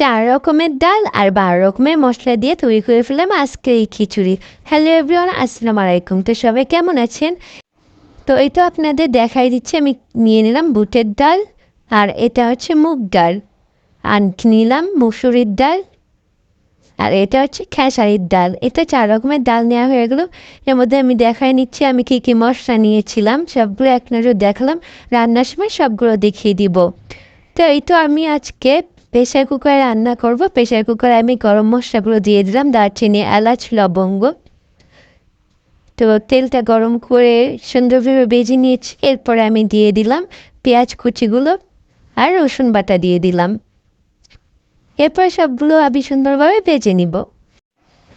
চার রকমের ডাল আর বারো রকমের মশলা দিয়ে তৈরি করে ফেললাম আজকে এই খিচুড়ি। হ্যালো এভরিওয়ান আসসালামু আলাইকুম। তো সবাই কেমন আছেন? তো এটা আপনাদের দেখাই দিচ্ছি, আমি নিয়ে নিলাম বুটের ডাল আর এটা হচ্ছে মুগ ডাল। আর নিলাম মুসুরির ডাল আর এটা হচ্ছে খেসারির ডাল। এটা চার রকমের ডাল নেওয়া হয়ে গেলো। এর মধ্যে আমি দেখাই নিচ্ছি, আমি কী কী মশলা নিয়েছিলাম, সবগুলো এক নজর দেখালাম। রান্নার সময় সবগুলো দেখিয়ে দিব। তো এই তো আমি আজকে প্রেশার কুকারে রান্না করব। প্রেশার কুকারে আমি গরম মশলাগুলো দিয়ে দিলাম, দারচিনি, এলাচ, লবঙ্গ। তো তেলটা গরম করে সুন্দরভাবে বেজে নিয়েছি। এরপরে আমি দিয়ে দিলাম পেঁয়াজ কুচিগুলো আর রসুন বাটা দিয়ে দিলাম। এরপর সবগুলো আমি সুন্দরভাবে বেজে নিব।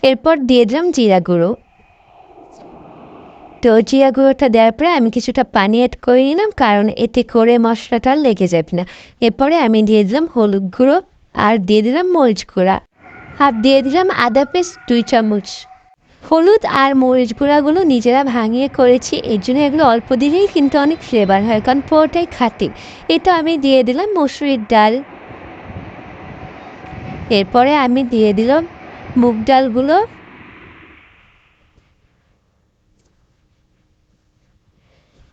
এরপর দিয়ে দিলাম জিরা গুঁড়ো। তো জিরা গুঁড়োটা দেওয়ার পরে আমি কিছুটা পানি অ্যাড করে নিলাম, কারণ এতে করে মশলাটা লেগে যাবে না। এরপরে আমি দিয়ে দিলাম হলুদ গুঁড়ো আর দিয়ে দিলাম মরিচ গুঁড়া। আর দিয়ে দিলাম আদা পেস্ট দুই চামচ। হলুদ আর মরিচ গুঁড়াগুলো নিজেরা ভাঙিয়ে করেছি, এর জন্য এগুলো অল্প দিলেই কিন্তু অনেক ফ্লেভার হয়, কারণ পুরোটাই খাঁটি। এটা আমি দিয়ে দিলাম মসুরির ডাল। এরপরে আমি দিয়ে দিলাম মুগ ডালগুলো।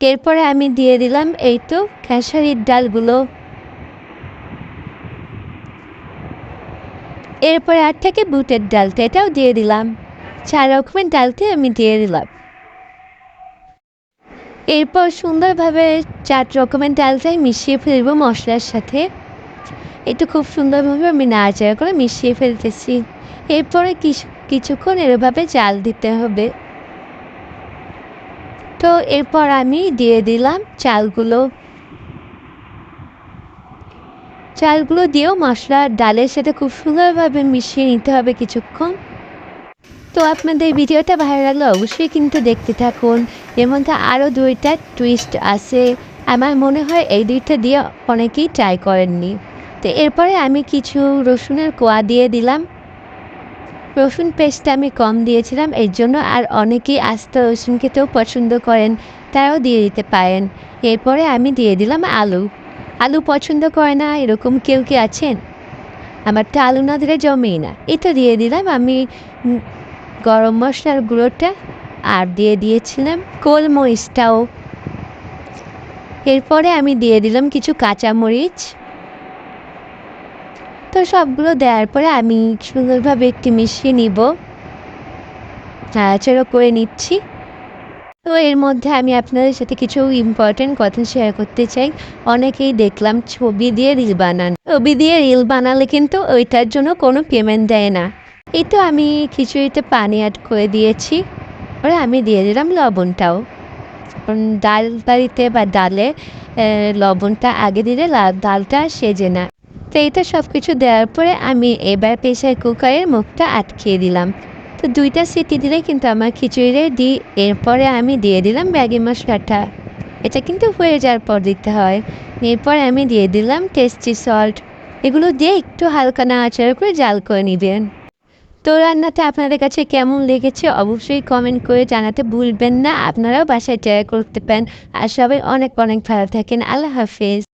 এরপরে আমি দিয়ে দিলাম এই তো খেসারির ডালগুলো। এরপরে আর থেকে বুটের ডালটা এটাও দিয়ে দিলাম। চার রকমের ডালতে আমি দিয়ে দিলাম। এরপর সুন্দরভাবে চার রকমের ডালটাই মিশিয়ে ফেলব মশলার সাথে। একটু খুব সুন্দরভাবে আমি নাড়াচাড়া করে মিশিয়ে ফেলতেছি। এরপরে কিছু কিছুক্ষণ এরভাবে জাল দিতে হবে। তো এরপর আমি দিয়ে দিলাম চালগুলো। চালগুলো দিয়েও মশলা ডালের সাথে খুব সুন্দরভাবে মিশিয়ে নিতে হবে কিছুক্ষণ। তো আপনাদের ভিডিওটা ভালো লাগলে অবশ্যই কিন্তু দেখতে থাকুন। এর মধ্যে আরও দুইটা টুইস্ট আছে। আমার মনে হয় এই দুইটা দিয়ে অনেকেই ট্রাই করেননি। তো এরপরে আমি কিছু রসুনের কোয়া দিয়ে দিলাম। রসুন পেস্টটা আমি কম দিয়েছিলাম, এর জন্য আর অনেকেই আস্ত রসুন খেতেও পছন্দ করেন, তারাও দিয়ে দিতে পারেন। এরপরে আমি দিয়ে দিলাম আলু। আলু পছন্দ করে না, এরকম কেউ কি আছেন? আমারটা আলু না দিলে জমেই না। এটা দিয়ে দিলাম আমি গরম মশলার গুঁড়োটা আর দিয়ে দিয়েছিলাম গোলমরিচটাও। এরপরে আমি দিয়ে দিলাম কিছু কাঁচামরিচ। তো সবগুলো দেওয়ার পরে আমি সুন্দরভাবে একটি মিশিয়ে নিব। নাড়াচাড়া করে নিচ্ছি। তো এর মধ্যে আমি আপনাদের সাথে কিছু ইম্পর্টেন্ট কথা শেয়ার করতে চাই। অনেকেই দেখলাম ছবি দিয়ে রিল বানান। ছবি দিয়ে রিল বানালে কিন্তু ওইটার জন্য কোনো পেমেন্ট দেয় না। এই তো আমি খিচুড়িতে পানি অ্যাড করে দিয়েছি। পরে আমি দিয়ে দিলাম লবণটাও। ডাল বাড়িতে বা ডালে লবণটা আগে দিলে ডালটা সেজে না। তো সব কিছু দেওয়ার পরে আমি এবার প্রেশার কুকারের মুখটা আটকিয়ে দিলাম। তো দুইটা সিটি দিলে কিন্তু আমার খিচুড়ি রেডি। এরপরে আমি দিয়ে দিলাম ব্যাগি মশলাটা। এটা কিন্তু হয়ে যাওয়ার পর দিতে হয়। এরপর আমি দিয়ে দিলাম টেস্টি সল্ট এগুলো দিয়ে একটু হালকা না নাড়াচাড়া করে জাল করে নেবেন। তো রান্নাটা আপনাদের কাছে কেমন লেগেছে অবশ্যই কমেন্ট করে জানাতে ভুলবেন না। আপনারাও বাসায় ট্রাই করতে পারেন। আর সবাই অনেক অনেক ভালো থাকেন। আল্লাহ হাফেজ।